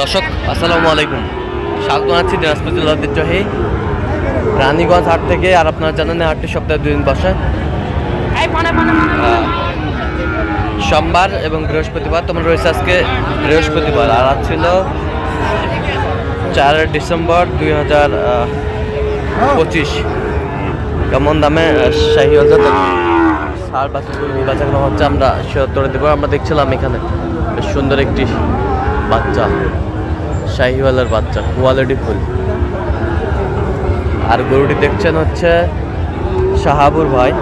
দর্শক, আসসালামু আলাইকুম। স্বাগত জানাচ্ছি দিনাজপুর জেলার ঐতিহ্যবাহী রানীগঞ্জ হাট থেকে, আর আপনারা জানেন হাটটি সপ্তাহে দুদিন বসে। সোমবার এবং বৃহস্পতিবার, তোমার রয়েছে আজকে বৃহস্পতিবার, আর আজ ছিল চার ডিসেম্বর দুই হাজার পঁচিশ। কেমন দামে শাহি সার বাছুর হচ্ছে, আমরা সে উত্তরে দেবো। আমরা দেখছিলাম এখানে সুন্দর একটি বাচ্চা শাহিওয়ালার বাচ্চা কোয়ালিটি ফুল। আর গরুটি দেখছেন হচ্ছে শাহাবুর ভাই।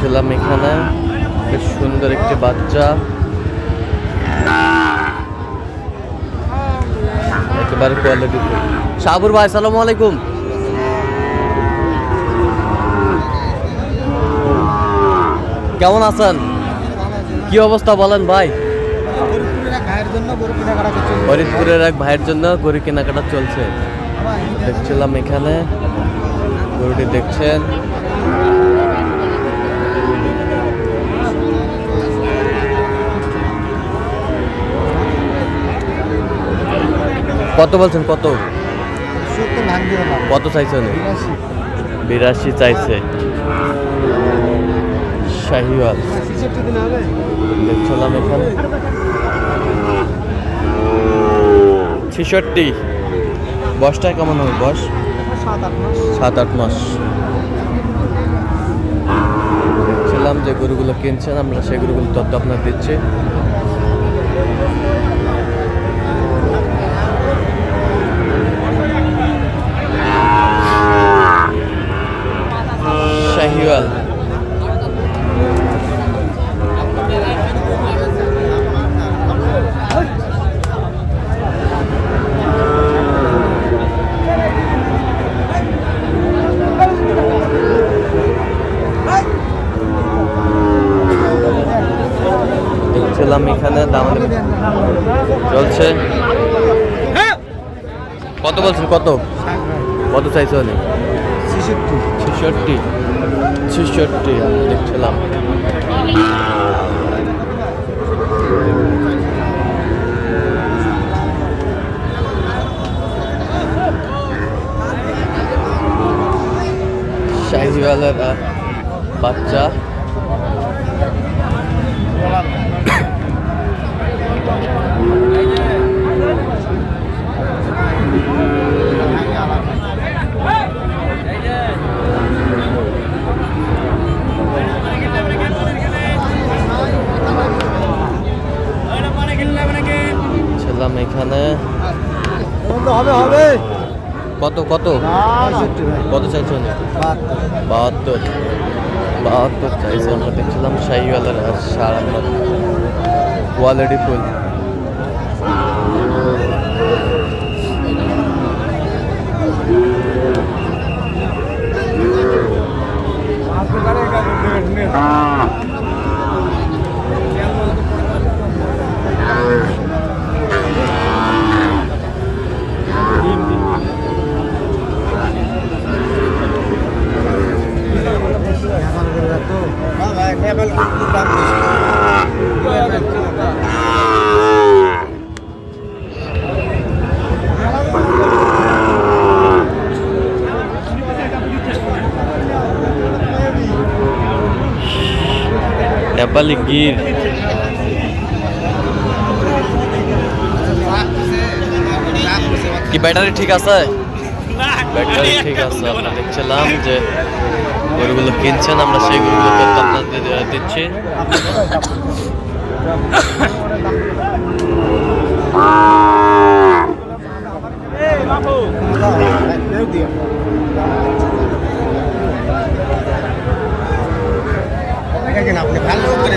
দেখছিলাম এখানে। বেশ সুন্দর একটি বাচ্চা। একেবারে কোয়ালিটি শাহাবুর ভাই সালামু আলাইকুম। কেমন আছেন? কি অবস্থা বলেন ভাই? ফরিদপুরের এক ভাইয়ের জন্য গরু কেনাকাটা চলছে। দেখছিলাম এখানে। গরুটি দেখছেন। কত বলছেন কত? কত চাইছেন বিরাশি। চাইছে। শাহিওয়াল। দেখছিলাম এখানে। ছেষট্টি। বয়সটা কেমন হবে বয়স? সাত আট মাস। দেখছিলাম যে গরুগুলো কিনছেন আমরা সেই গরুগুলো তথ্য আপনার দিচ্ছি শাহিওয়াল দেখছিলাম এখানে দাম চলছে। কত বলছেন কত? কত চাইছে অনেক ছেষট্টি। ছেষট্টি। আমি দেখছিলাম। শাহিওয়ালার বাচ্চা। ছিলাম এখানে। হবে হবে কত? কত কত চাইছেন বাহাত্তর। বাহাত্তর চাইছে। আমরা দেখছিলাম শাহিওয়ালার আর সার আমরা কোয়ালিটি ফুল নেপালি গির কি ব্যাটারি ঠিক আছে? ব্যাটারি ঠিক আছে আমরা দেখছিলাম যে গরুগুলো কিনছেন আমরা সেই গরুগুলো তথ্য আপনাদের দিচ্ছি। দেখেন আপনি ভালো করে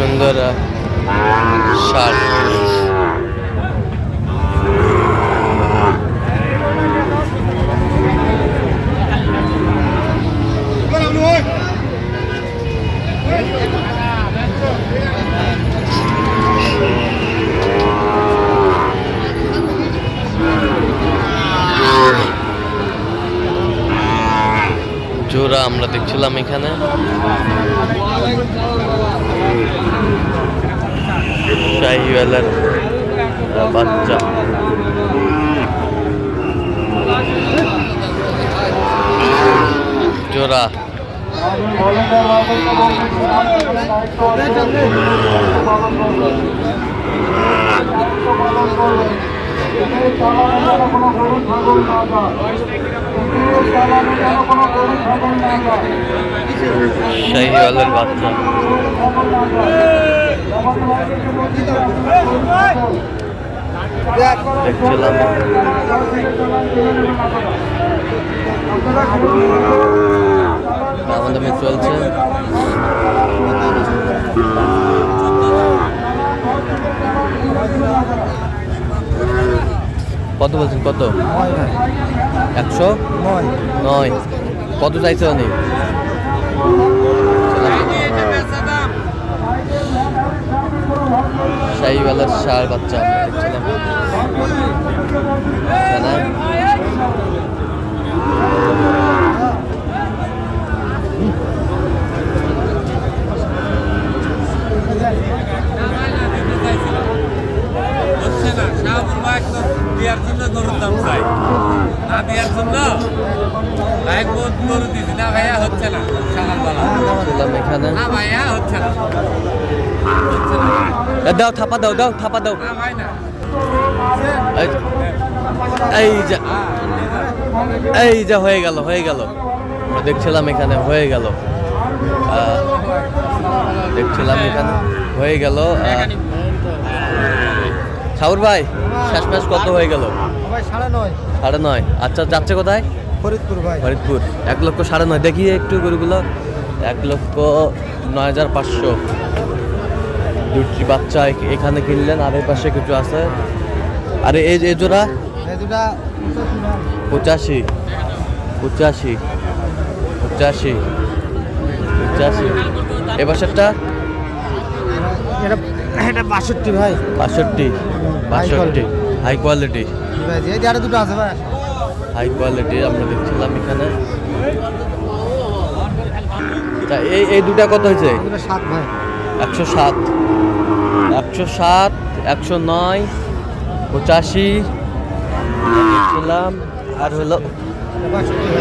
সুন্দর জোড়া আমরা দেখছিলাম এখানে। শাহিওয়ালার বাচ্চা জোড়া শাহিওয়ালার বাচ্চা। দেখছিলাম। আমাদের চলছে। কত বলছেন? কত? একশো? নয়। কত চাইছে উনি? সাইওয়ালা সার বাচ্চা আমরা দেখছিলাম এখানে হচ্ছে না শাহাবুর ভাই তো দেওয়ার জন্য গরুর দাম চাই না দেওয়ার জন্য ভাই বহুত গরু দিছি না ভাইয়া হচ্ছে না সকালবেলা দেখছিলাম এখানে না ভাইয়া হচ্ছে না হচ্ছে না এ, দাও থাপা দাও দাও থাপা দাও। না ভাই না। এই- এই যা এই যা হয়ে গেল হয়ে গেল। দেখছিলাম এখানে হয়ে গেল। দেখছিলাম এখানে হয়ে গেল। সাউর ভাই শেষ কত হয়ে গেল? সাড়ে নয়। সাড়ে নয়। আচ্ছা যাচ্ছে কোথায়? ফরিদপুর ভাই। ফরিদপুর। এক লক্ষ সাড়ে নয়। দেখি একটু গরুগুলো। এক লক্ষ নয় হাজার পাঁচশো। দুটি বাচ্চা এখানে কিনলেন আর এই পাশে কিছু আছে। আরে এই এই জোড়া? পঁচাশি। পঁচাশি। পঁচাশি। পঁচাশি। এ পাশেরটা? এটা এটা বাষট্টি ভাই। বাষট্টি। বাষট্টি। হাই কোয়ালিটি এই দুটো আছে ভাই। হাই কোয়ালিটি আমরা দেখছিলাম এখানে। তা এই এই দুটা কত হয়েছে? সাত ভাই। একশো সাত। একশো সাত একশো নয় পঁচাশি। দেখছিলাম। আর হলো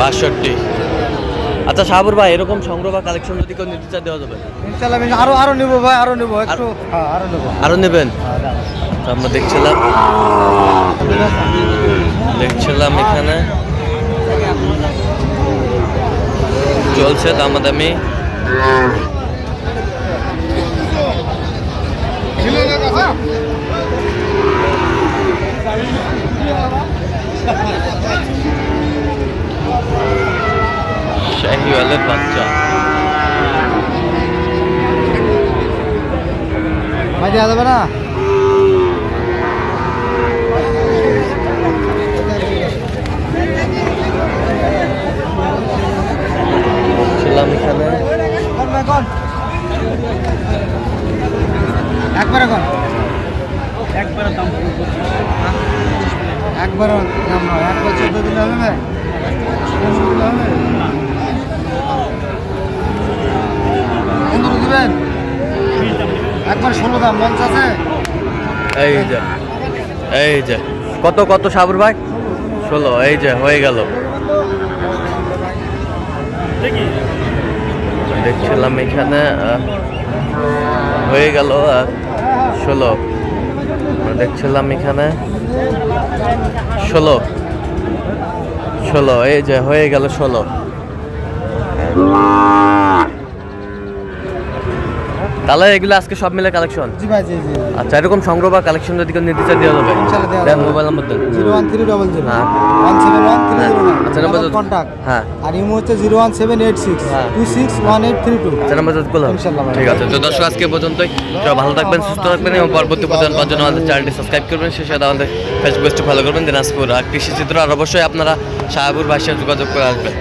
বাষট্টি। আচ্ছা সাহাবুর ভাই এরকম সংগ্রহ বা কালেকশন যদি কেউ নিতে চায় দেওয়া যাবে। ইনশাল্লাহ আমি আরও আরও নেব ভাই আরও নেব একটু হ্যাঁ আরও নেব। আরও নেবেন? আমরা দেখছিলাম। দেখছিলাম এখানে। চলছে দামাদামি। শাহিওয়ালের বাচ্চা। ভাই যাবে না ছিলাম এখানে একবার এখন একবার দাম একবার দাম নয় একবার চোদ্দ দিলে হবে ভাই পনেরো দিলে হবে পনেরো দিবেন একবার দাম মঞ্চ আছে? এই যে এই যে, কত কত সাবুর ভাই? ষোলো, এই যে, হয়ে গেল। দেখছিলাম এখানে হয়ে গেল ষোলো। দেখছিলাম এখানে, ষোলো। ষোলো, এই যে, হয়ে গেল ষোলো। তাহলে এগুলো আজকে সব মিলে কালেকশন জি ভাই জি জি আচ্ছা এরকম সংগ্রহ বা কালেকশন যদি কেউ দেওয়া যাবে? দেন মোবাইল নাম্বার দেন। Zero one three double zero. হ্যাঁ। ওয়ান সেভেন ওয়ান থ্রি হ্যাঁ। জিরো আচ্ছা নাম্বার কন্ট্যাক্ট হ্যাঁ। আর ইমো হচ্ছে zero one seven eight six. হ্যাঁ। Two six one eight three two. আচ্ছা নাম্বার ভাই। ঠিক আছে তো দর্শক আজকে পর্যন্তই। ভালো থাকবেন সুস্থ থাকবেন এবং পরবর্তী পর্যন্ত পাওয়ার জন্য আমাদের চ্যানেলটি সাবস্ক্রাইব করবেন। সেই সাথে আমাদের ফেসবুক পেজটি ফলো করবেন। দিনাজপুর আর কৃষি চিত্র। আর অবশ্যই আপনারা শাহাবুর ভাষায় যোগাযোগ করে আসবেন।